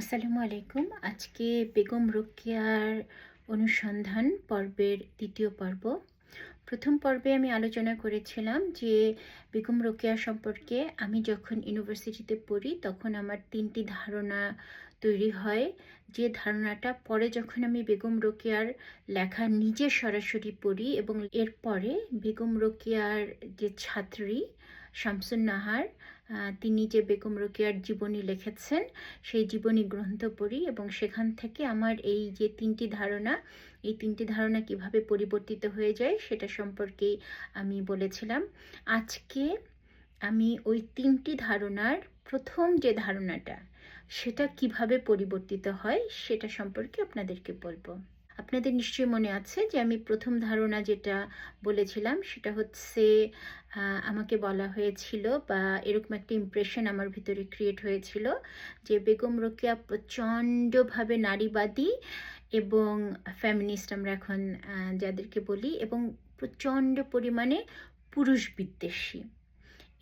আসসালামু আলাইকুম। আজকে বেগম রোকেয়ার অনুসন্ধান পর্বের দ্বিতীয় পর্ব। প্রথম পর্বে আমি আলোচনা করেছিলাম যে বেগম রোকেয়া সম্পর্কে আমি যখন ইউনিভার্সিটিতে পড়ি তখন আমার তিনটি ধারণা তৈরি হয়। যে ধারণাটা পরে যখন আমি বেগম রোকেয়ার লেখা নিজে সরাসরি পড়ি এবং এরপরে বেগম রোকেয়ার যে ছাত্রী শামসুন নাহার তিনি যে বেগম রোকেয়ার জীবনী লিখেছেন, সেই জীবনী গ্রন্থ পড়ি এবং সেখান থেকে আমার এই যে তিনটি ধারণা, এই তিনটি ধারণা কীভাবে পরিবর্তিত হয়ে যায় সেটা সম্পর্কে আমি বলেছিলাম। আজকে আমি ওই তিনটি ধারণার প্রথম যে ধারণাটা, সেটা কীভাবে পরিবর্তিত হয় সেটা সম্পর্কে আপনাদেরকে বলব। আপনাদের নিশ্চয়ই মনে আছে যে আমি প্রথম ধারণা যেটা বলেছিলাম, সেটা হচ্ছে আমাকে বলা হয়েছিল বা এরকম একটা ইমপ্রেশন আমার ভিতরে ক্রিয়েট হয়েছিল যে বেগম রোকেয়া প্রচণ্ডভাবে নারীবাদী এবং ফ্যামিনিস্ট আমরা এখন যাদেরকে বলি এবং প্রচণ্ড পরিমাণে পুরুষ বিদ্বেষী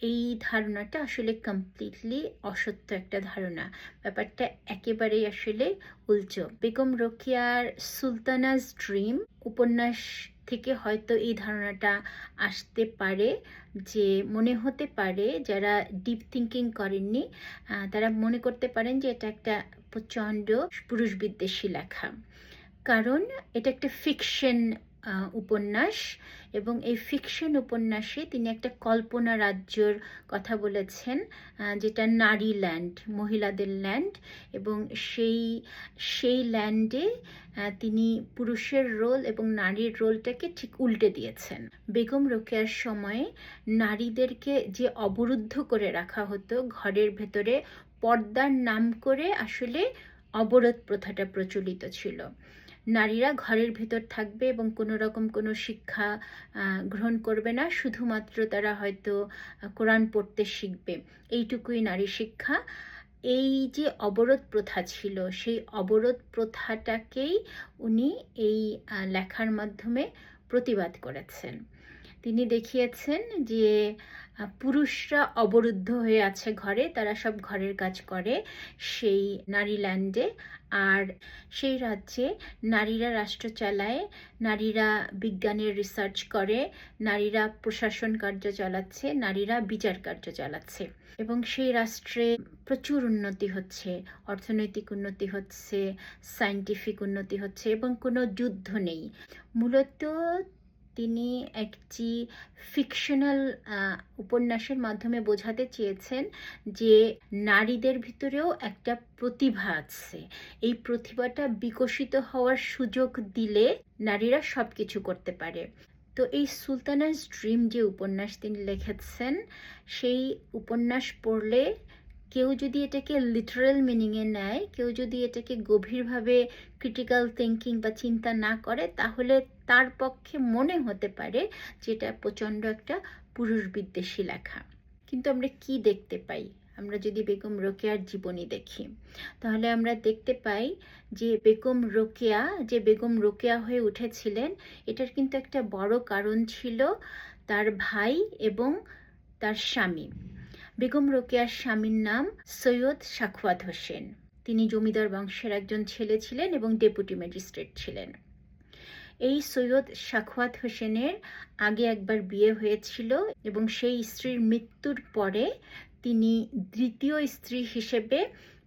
এই ধারণাটা আসলে কমপ্লিটলি অসত্য একটা ধারণা। ব্যাপারটা একেবারেই আসলে উল্টো। বেগম রোকেয়ার সুলতানাজ ড্রিম উপন্যাস থেকে হয়তো এই ধারণাটা আসতে পারে যে, মনে হতে পারে যারা ডিপ থিঙ্কিং করেননি তারা মনে করতে পারেন যে এটা একটা প্রচণ্ড পুরুষ বিদ্বেষী লেখা। কারণ এটা একটা ফিকশন উপন্যাস এবং এই ফিকশন উপন্যাসে তিনি একটা কল্পনা রাজ্যর কথা বলেছেন যেটা নারী ল্যান্ড মহিলাদের ল্যান্ড এবং সেই সেই ল্যান্ডে তিনি পুরুষের রোল এবং নারীর রোলটাকে ঠিক উল্টে দিয়েছেন। বেগম রোকেয়ার সময়ে নারীদেরকে যে অবরুদ্ধ করে রাখা হতো, ঘরের ভেতরে পর্দার নাম করে আসলে অবরোধ প্রথাটা প্রচলিত ছিল। নারীরা ঘরের ভেতর থাকবে এবং কোনো রকম কোনো শিক্ষা গ্রহণ করবে না। শুধুমাত্র তারা হয়তো কোরআন পড়তে শিখবে। এইটুকুই নারী শিক্ষা। এই যে অবরোধ প্রথা ছিল, সেই অবরোধ প্রথাটাকেই উনি এই লেখার মাধ্যমে প্রতিবাদ করেছেন। তিনি দেখিয়েছেন যে পুরুষরা অবরুদ্ধ হয়ে আছে ঘরে, তারা সব ঘরের কাজ করে সেই নারীল্যান্ডে আর সেই রাজ্যে নারীরা রাষ্ট্র চালায়, নারীরা বিজ্ঞানের রিসার্চ করে, নারীরা প্রশাসন কার্য চালাচ্ছে, নারীরা বিচার কার্য চালাচ্ছে। এবং সেই রাষ্ট্রে প্রচুর উন্নতি হচ্ছে, অর্থনৈতিক উন্নতি হচ্ছে সায়েন্টিফিক উন্নতি হচ্ছে এবং কোনো যুদ্ধ নেই। মূলত তিনি একটি ফিকশনাল উপন্যাসের মাধ্যমে বোঝাতে চেয়েছেন যে নারীদের ভিতরেও একটা প্রতিভা আছে। এই প্রতিভাটা বিকশিত হওয়ার সুযোগ দিলে নারীরা সব কিছু করতে পারে। তো এই সুলতানাস ড্রিম যে উপন্যাস তিনি লিখেছেন, সেই উপন্যাস পড়লে কেউ যদি এটাকে লিটারাল মিনিংয়ে নেয়, কেউ যদি এটাকে গভীরভাবে ক্রিটিক্যাল থিঙ্কিং বা চিন্তা না করে, তাহলে তার পক্ষে মনে হতে পারে যে এটা প্রচণ্ড একটা পুরুষ বিদ্বেষী লেখা। কিন্তু আমরা কি দেখতে পাই? আমরা যদি বেগম রোকেয়ার জীবনী দেখি, তাহলে আমরা দেখতে পাই যে বেগম রোকেয়া, যে বেগম রোকেয়া হয়ে উঠেছিলেন, এটার কিন্তু একটা বড় কারণ ছিল তার ভাই এবং তার স্বামী। বেগম রোকেয়ার স্বামীর নাম সৈয়দ সাখওয়াত হোসেন। তিনি জমিদার বংশের একজন ছেলে ছিলেন এবং ডেপুটি ম্যাজিস্ট্রেট ছিলেন। এই সৈয়দ সাখওয়াত হোসেনের আগে একবার বিয়ে হয়েছিল এবং সেই স্ত্রীর মৃত্যুর পরে তিনি দ্বিতীয় স্ত্রী হিসেবে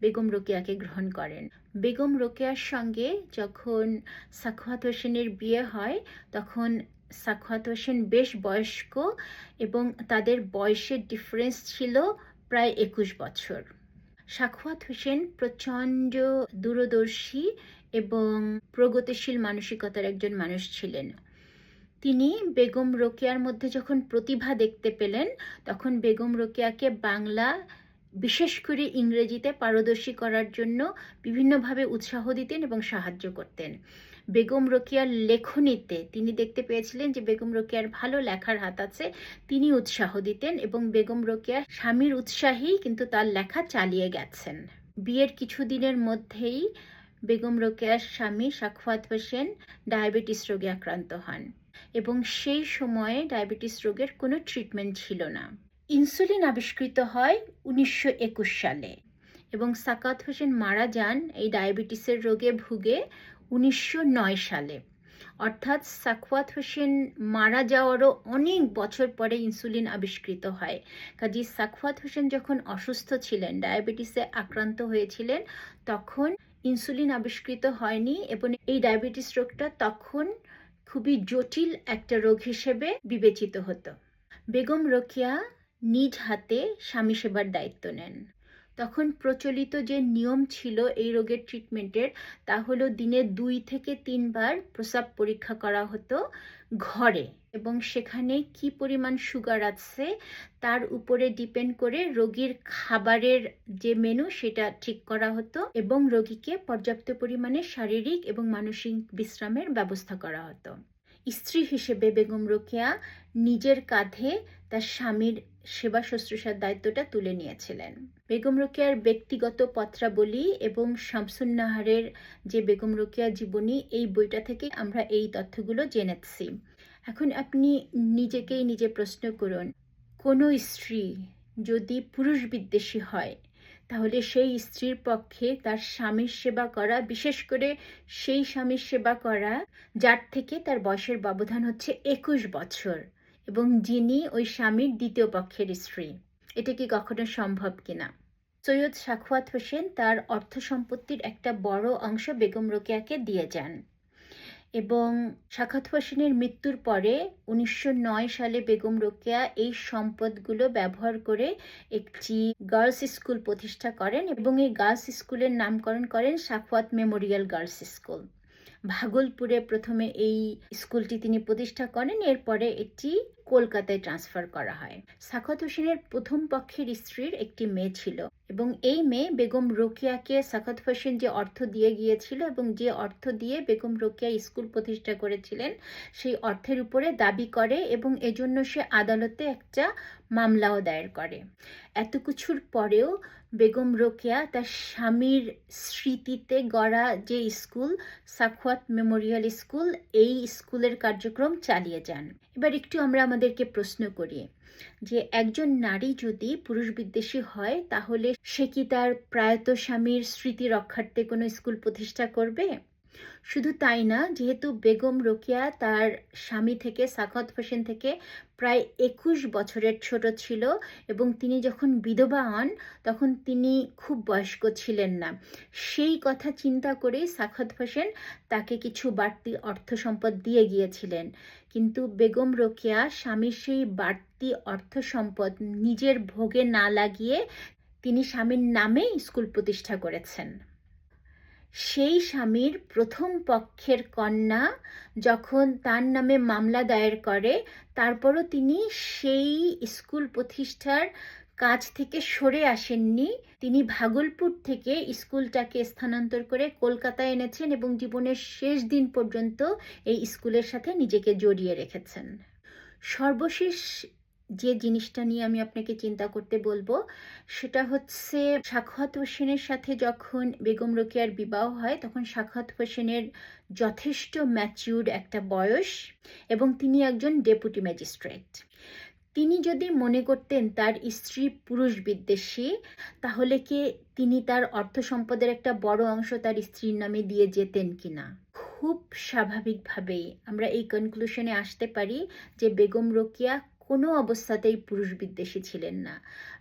বেগম রোকেয়াকে গ্রহণ করেন। বেগম রোকেয়ার সঙ্গে যখন সাখওয়াত হোসেনের বিয়ে হয়, তখন সাখওয়াত হোসেন বেশ বয়স্ক এবং তাদের বয়সের ডিফারেন্স ছিল প্রায় একুশ বছর। সাখওয়াত হোসেন প্রচণ্ড দূরদর্শী এবং প্রগতিশীল মানসিকতার একজন মানুষ ছিলেন। তিনি বেগম রোকেয়ার মধ্যে যখন প্রতিভা দেখতে পেলেন, তখন বেগম রোকেয়াকে বাংলা, বিশেষ করে ইংরেজিতে পারদর্শী করার জন্য বিভিন্নভাবে উৎসাহ দিতেন এবং সাহায্য করতেন। বেগম রোকেয়ার লেখনীতে তিনি দেখতে পেয়েছিলেন যে বেগম রোকেয়ার ভালো লেখার হাত আছে, তিনি উৎসাহ দিতেন এবং বেগম রোকেয়ার স্বামীর উৎসাহেই কিন্তু তার লেখা চালিয়ে গেছেন। বিয়ের কিছুদিনের মধ্যেই বেগম রোকেয়ার স্বামী সাখওয়াত হোসেন ডায়াবেটিস রোগে আক্রান্ত হন এবং সেই সময়ে ডায়াবেটিস রোগের কোনো ট্রিটমেন্ট ছিল না। ইনসুলিন আবিষ্কৃত হয় উনিশশো একুশ সালে এবং সাকাত হোসেন মারা যান এই ডায়াবেটিসের রোগে ভুগে উনিশশো নয় সালে। অর্থাৎ সাখওয়াত হোসেন মারা যাওয়ারও অনেক বছর পরে ইনসুলিন আবিষ্কৃত হয়। কাজী সাখওয়াত হোসেন যখন অসুস্থ ছিলেন, ডায়াবেটিসে আক্রান্ত হয়েছিলেন, তখন ইনসুলিন আবিষ্কৃত হয়নি এবং এই ডায়াবেটিস রোগটা তখন খুবই জটিল একটা রোগ হিসেবে বিবেচিত হতো। বেগম রোকিয়া নিজ হাতে স্বামী সেবার দায়িত্ব নেন। তখন প্রচলিত যে নিয়ম ছিল এই রোগের ট্রিটমেন্টের তা হলো দিনে দুই থেকে তিনবার প্রস্রাব পরীক্ষা করা হতো ঘরে এবং সেখানে কি পরিমাণ সুগার আছে তার উপরে ডিপেন্ড করে রোগীর খাবারের যে মেনু সেটা ঠিক করা হতো এবং রোগীকে পর্যাপ্ত পরিমাণে শারীরিক এবং মানসিক বিশ্রামের ব্যবস্থা করা হতো। স্ত্রী হিসেবে বেগম রোকেয়া নিজের কাঁধে তার স্বামীর সেবা শুশ্রূষার দায়িত্বটা তুলে নিয়েছিলেন। বেগম রোকেয়ার ব্যক্তিগত পত্রাবলী এবং শামসুন্নাহারের যে বেগম রোকেয়া জীবনী, এই বইটা থেকে আমরা এই তথ্যগুলো জেনেছি। এখন আপনি নিজেকেই নিজে প্রশ্ন করুন, কোনো স্ত্রী যদি পুরুষ বিদ্বেষী হয় তাহলে সেই স্ত্রীর পক্ষে তার স্বামীর সেবা করা, বিশেষ করে সেই স্বামীর সেবা করা, যার থেকে তার বয়সের ব্যবধান হচ্ছে একুশ বছর এবং যিনি ওই স্বামীর দ্বিতীয় পক্ষের স্ত্রী। এটা কি কখনো সম্ভব কিনা? সৈয়দ সাখওয়াত হোসেন তার অর্থ সম্পত্তির একটা বড় অংশ বেগম রোকেয়াকে দিয়ে যান। এবং সাখাত হোসেনের মৃত্যুর পরে উনিশশো নয় সালে বেগম রোকেয়া এই সম্পদগুলো ব্যবহার করে একটি গার্লস স্কুল প্রতিষ্ঠা করেন এবং এই গার্লস স্কুলের নামকরণ করেন সাখওয়াত মেমোরিয়াল গার্লস স্কুল। ভাগলপুরে প্রথমে এই স্কুলটি তিনি প্রতিষ্ঠা করেন। এরপরে এটি কলকাতায় ট্রান্সফার করা হয়। সাখত হোসেনের প্রথম পক্ষের স্ত্রীর একটি মেয়ে ছিল এবং এই মেয়ে বেগম রোকেয়াকে সাখত হোসেন যে অর্থ দিয়ে গিয়েছিল এবং যে অর্থ দিয়ে বেগম রোকেয়া স্কুল প্রতিষ্ঠা করেছিলেন, সেই অর্থের উপরে দাবি করে এবং এজন্য সে আদালতে একটা মামলাও দায়ের করে। এত কিছুর পরেও বেগম রোকেয়া তার স্বামীর স্মৃতিতে গড়া যে স্কুল সাখওয়াত মেমোরিয়াল স্কুল, এই স্কুলের কার্যক্রম চালিয়ে যান। এবার একটু আমরা আমাদেরকে প্রশ্ন করি যে, একজন নারী যদি পুরুষ বিদ্বেষী হয়, তাহলে সে কি তার প্রায়ত স্বামীর স্মৃতি রক্ষার্থে কোনো স্কুল প্রতিষ্ঠা করবে? শুধু তাই না, যেহেতু বেগম রোকেয়া তার স্বামী থেকে সাখত হোসেন থেকে প্রায় একুশ বছরের ছোট ছিল এবং তিনি যখন বিধবা হন, তখন তিনি খুব বয়স্ক ছিলেন না। সেই কথা চিন্তা করেই সাখত হোসেন তাকে কিছু বাড়তি অর্থ সম্পদ দিয়ে গিয়েছিলেন। কিন্তু বেগম রোকেয়া স্বামীর সেই বাড়তি অর্থ সম্পদ নিজের ভোগে না লাগিয়ে তিনি স্বামীর নামে স্কুল প্রতিষ্ঠা করেছেন। সেই স্বামীর প্রথম পক্ষের কন্যা যখন তার নামে মামলা দায়ের করে, তারপরও তিনি সেই স্কুল প্রতিষ্ঠার কাজ থেকে সরে আসেননি। তিনি ভাগলপুর থেকে স্কুলটাকে স্থানান্তর করে কলকাতায় এনেছেন এবং জীবনের শেষ দিন পর্যন্ত এই স্কুলের সাথে নিজেকে জড়িয়ে রেখেছেন। সর্বশেষ যে জিনিসটা নিয়ে আমি আপনাকে চিন্তা করতে বলব, সেটা হচ্ছে সাক্ষাৎ হোসেনের সাথে যখন বেগম রোকেয়ার বিবাহ হয়, তখন সাক্ষাৎ হোসেনের যথেষ্ট ম্যাচিউর একটা বয়স এবং তিনি একজন ডেপুটি ম্যাজিস্ট্রেট তিনি যদি মনে করতেন তার স্ত্রী পুরুষ বিদ্বেষী, তাহলে কি তিনি তার অর্থ সম্পদের একটা বড় অংশ তার স্ত্রীর নামে দিয়ে যেতেন কিনা? খুব স্বাভাবিকভাবেই আমরা এই কনক্লুশনে আসতে পারি যে বেগম রোকিয়া কোনো অবস্থাতেই পুরুষ বিদ্বেষী ছিলেন না।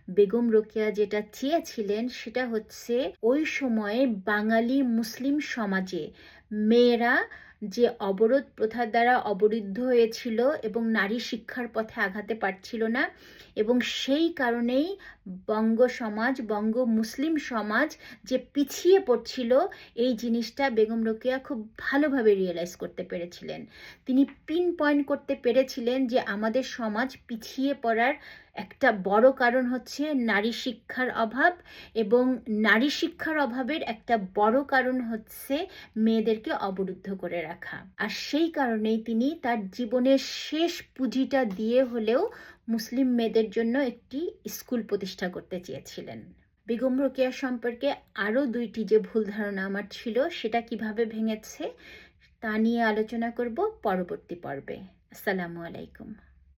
বেগম রোকেয়া যেটা চেয়েছিলেন সেটা হচ্ছে, ওই সময়ে বাঙালি মুসলিম সমাজে মেয়েরা যে অবরোধ প্রথার দ্বারা অবরুদ্ধ হয়েছিল এবং নারী শিক্ষার পথে আঘাতে পারছিল না এবং সেই কারণেই বঙ্গ সমাজ, বঙ্গ মুসলিম সমাজ যে পিছিয়ে পড়ছিল, এই জিনিসটা বেগম রোকেয়া খুব ভালোভাবে রিয়েলাইজ করতে পেরেছিলেন। তিনি পিন পয়েন্ট করতে পেরেছিলেন যে আমাদের সমাজ পিছিয়ে পড়ার একটা বড় কারণ হচ্ছে নারী শিক্ষার অভাব এবং নারী শিক্ষার অভাবের একটা বড় কারণ হচ্ছে মেয়েদেরকে অবরুদ্ধ করে রাখা। আর সেই কারণেই তিনি তার জীবনের শেষ পুঁজিটা দিয়ে হলেও মুসলিম মেয়েদের জন্য একটি স্কুল প্রতিষ্ঠা করতে চেয়েছিলেন। বেগম রোকেয়া সম্পর্কে আরও দুইটি যে ভুল ধারণা আমার ছিল, সেটা কীভাবে ভেঙেছে তা নিয়ে আলোচনা করব পরবর্তী পর্বে। আসসালামু আলাইকুম।